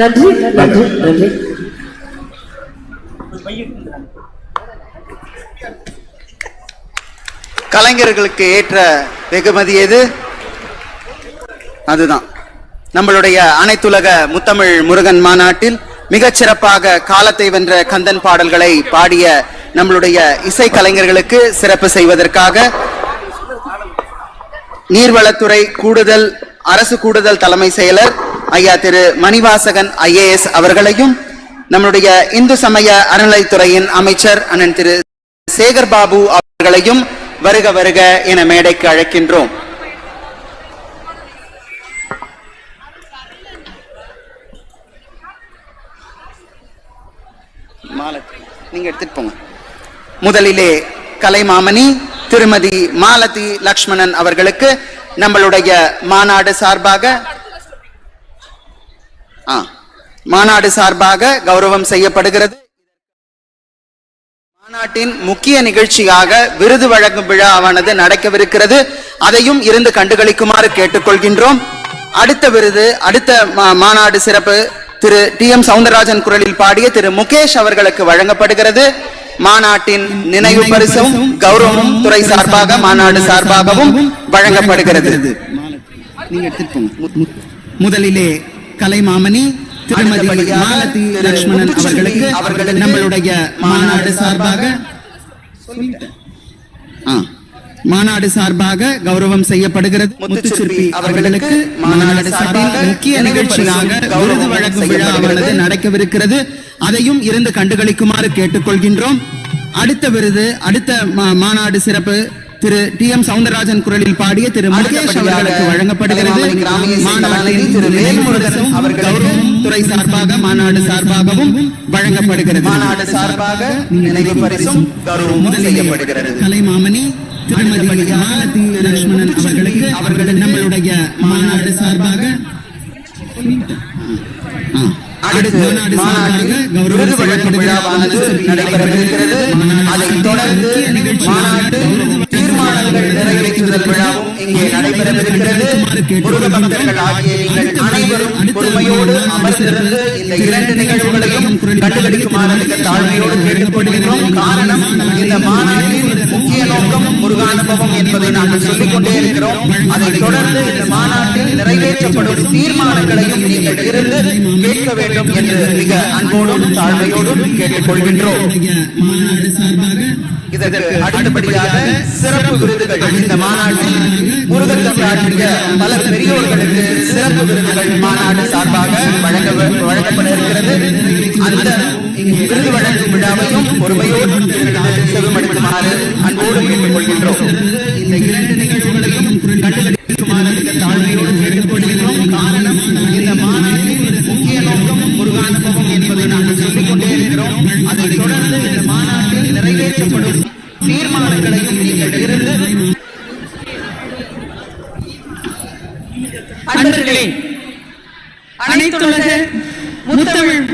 நன்றி நன்றி நன்றி. கலைஞர்களுக்கு ஏற்ற வெகுமதி எது? அதுதான். நம்மளுடைய அனைத்துலக முத்தமிழ் முருகன் மாநாட்டில் மிகச் சிறப்பாக காலத்தை வென்ற கந்தன் பாடல்களை பாடிய நம்மளுடைய இசை கலைஞர்களுக்கு சிறப்பு செய்வதற்காக நீர்வளத்துறை கூடுதல் அரசு கூடுதல் தலைமை செயலர் ஐயா திரு மணிவாசகன் ஐஏஎஸ் அவர்களையும் நம்முடைய இந்து சமய அறநிலைத்துறையின் அமைச்சர் அண்ணன் திரு சேகர் பாபு அவர்களையும் வருக வருக என மேடைக்கு அழைக்கின்றோம். நீங்க எடுத்துட்டு போங்க. முதலிலே கலைமாமணி திருமதி மாலதி லக்ஷ்மணன் அவர்களுக்கு நம்மளுடைய மாநாடு சார்பாக மாநாடு சார்பாக கௌரவம் செய்யப்படுகிறது. மாநாட்டின் முக்கிய நிகழ்ச்சியாக விருது வழங்கும் விழாவானது நடக்கவிருக்கிறது. அதையும் இருந்து கண்டுகளிக்குமாறு கேட்டுக்கொள்கின்றோம். அடுத்த விருது அடுத்த மாநாடு சிறப்பு திரு டி எம் சவுந்தரராஜன் குரலில் பாடிய திரு முகேஷ் அவர்களுக்கு வழங்கப்படுகிறது. மாநாட்டின் நினைவு பரிசும் கௌரவமும் துறை சார்பாக மாநாடு சார்பாகவும் வழங்கப்படுகிறது. முதலிலே கலைமாமணி திருமதி மாலதி லட்சுமணன் அவர்களுக்கு அவர்கள் நம்மளுடைய மாநாடு சார்பாக மாநாடு சார்பாக கௌரவம் செய்யப்படுகிறது. முத்துச்சிற்பி அவர்களுக்கு மாநாடு சார்பில் முக்கிய நிகழ்ச்சியாக விருது வழங்கும் விழாவானது நடக்கவிருக்கிறது. அதையும் இருந்து கண்டுகளிக்குமாறு கேட்டுக்கொள்கின்றோம். அடுத்த விருது அடுத்த மாநாடு சிறப்பு திரு டி எம் சவுந்தரராஜன் குரலில் பாடிய திரு முகேஷ் அவர்களுக்கு வழங்கப்படுகிறது துறை சார்பாக மாநாடு சார்பாகவும் வழங்கப்படுகிறது. மாநாடு சார்பாக நினைவு பரிசும் கலைமாமணி திருமதி மாலதி லட்சுமணன் அவர்களுக்கு அவர்கள் நம்மளுடைய மாநாடு சார்பாக செய்யப்படும் விழாவானது நடைபெறவிருக்கிறது அதைத் தொடர்ந்து மாநாட்டு விழாவும் இங்கே நடைபெறவிருக்கிறது முருக பக்தர்கள் ஆகிய நீங்கள் அனைவரும் பொறுமையோடு அமர்ந்திருந்து இந்த இரண்டு நிகழ்வுகளையும் கண்டுபிடிக்குமாறு தாழ்மையோடு கேட்கப்படுகிறோம் காரணம் இந்த மாநாட்டின் முக்கிய நோக்கம் முருகானுபவம் என்பதை நாங்கள் சொல்லிக் கொண்டே இருக்கிறோம். அதைத் தொடர்ந்து இந்த மாநாட்டில் நிறைவேற்றப்படும் தீர்மானங்களையும் நீங்கள் இருந்து கேட்க வேண்டும் என்று மிக அன்போடும் தாழ்மையோடும் கேட்டுக்கொள்கின்றோம். இதற்கு அடுத்தபடியாக சிறப்பு விருதுகள். இந்த மாநாட்டில் முருகன் ஆற்றிய பல பெரியோர்களுக்கு சிறப்பு விருதுகள் மாநாடு சார்பாக வழங்க வழங்கப்பட இருக்கிறது அந்த விருது வழங்கும் விழாவையும் பொறுமையோடு செவிமடுக்குமாறு அன்போடு கேட்டுக்கொள்கின்றோம் இந்த இரண்டு நிகழ்வுகளையும் கண்டுபிடிக்குமாறு மிக தாழ்மையோடு கேட்டுக்கொள்கிறோம் காரணம் இந்த மாநாட்டின் முக்கிய நோக்கம் முருகானுபவம் என்பதை நாங்கள் சொல்லிக் கொண்டே இருக்கிறோம் அதைத் தொடர்ந்து இந்த மாநாட்டில் நிறைவேற்றப்படும் தீர்மானங்களையும் நீங்கள் இருந்து அன்பர்களே அனைத்துலக முத்தமிழ்